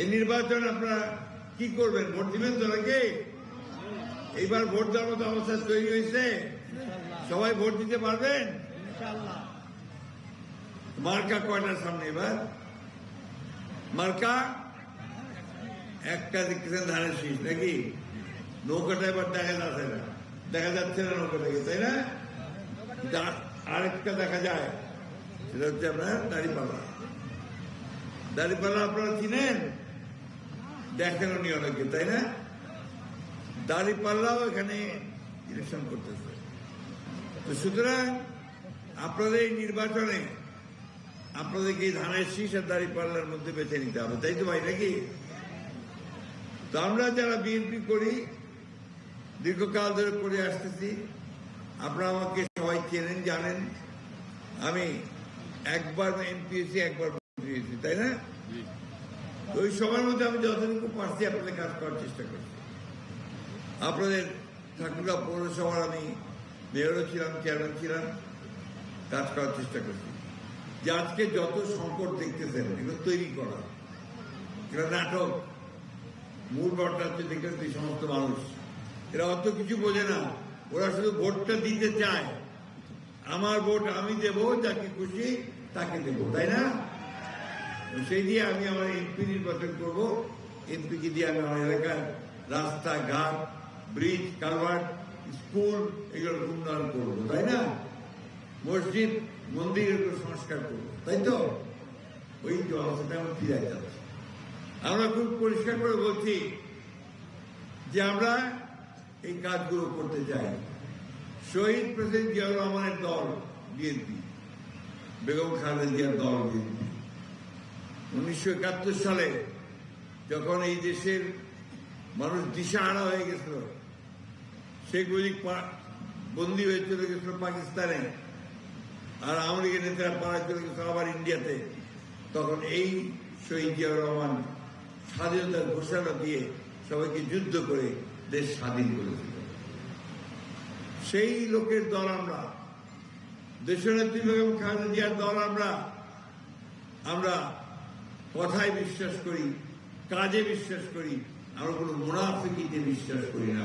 এই নির্বাচন আপনারা কি করবেন? ভোট দিবেন তো নাকি? এইবার ভোট দেওয়ার মতো অবস্থা তৈরি হয়েছে। সবাই ভোট দিতে পারবেন? মার্কা কয়টার সামনে এবার? মার্কা? একটা দেখতেছেন ধানের শীষ, নাকি? নৌকাটা এবার দেখা যাচ্ছে না। দেখা যাচ্ছে না নৌকাটাকে তাই না? আরেকটা দেখা যায়। সেটা হচ্ছে আপনার দাড়িপাল্লা দাড়িপাল্লা আপনারা চিনেন? দেখেন অনেকে, তাই না? দাড়িপাল্লাও এখানে ইলেকশন করতেছে। তো সুতরাং আপনাদের এই নির্বাচনে আপনাদেরকে ধানের শীষ আর দাড়িপাল্লার মধ্যে বেছে নিতে হবে, তাই তো ভাই, নাকি? তো আমরা যারা বিএনপি করি, দীর্ঘকাল ধরে করে আসতেছি, আপনারা আমাকে সবাই চেনেন, জানেন। আমি একবার এমপি হয়েছি, একবার তাই না? ওই সবার মধ্যে আমি যতটুকু পারছি আপনাদের কাজ করার চেষ্টা করছি। আপনাদের ঠাকুরা পৌরসভার আমি মেয়রও ছিলাম, চেয়ারম্যান ছিলাম, কাজ করার চেষ্টা করছি। যে আজকে যত সংকট দেখতেছেন, এগুলো তৈরি করা এটা নাটক, মূল ভোটটা হচ্ছে দেখবেন এই সমস্ত মানুষ, এরা অত কিছু বোঝে না, ওরা শুধু ভোটটা দিতে চায়। আমার ভোট আমি দেব, যাকে খুশি তাকে দেব, তাই না? সেই দিয়ে আমি আমার এমপি নির্বাচন করব। এমপিকে দিয়ে আমি আমার এলাকার রাস্তা ঘাট ব্রিজ কালভার্ট স্কুল এগুলোর উন্নয়ন করব, তাই না? মসজিদ, মন্দির এগুলো সংস্কার করব, তাই তো? ওই অবস্থাটা আমরা ফিরে যাচ্ছি আমরা খুব পরিষ্কার করে বলছি যে আমরা এই কাজগুলো করতে চাই। শহীদ প্রেসিডেন্ট জিয়াউর রহমানের দল, বিএনপি। বেগম খালেদা জিয়ার দল, বিএনপি। উনিশশো একাত্তর সালে যখন এই দেশের মানুষ দিশাহারা হয়ে গেছিল শেখ মুজিব বন্দী হয়ে চলে গেছিল পাকিস্তানে, আর আমেরিকা নেতারা পাড়া চলে গেছিল আবার ইন্ডিয়াতে, তখন এই শহীদ জিয়াউর রহমান স্বাধীনতার ঘোষণা দিয়ে সবাইকে যুদ্ধ করে দেশ স্বাধীন করেছিল। সেই লোকের দল আমরা, দেশনেত্রী বেগম খালেদা জিয়ার দল আমরা আমরা কথায় বিশ্বাস করি কাজে বিশ্বাস করি আমরা কোনো মোনাফিকিতে বিশ্বাস করি না।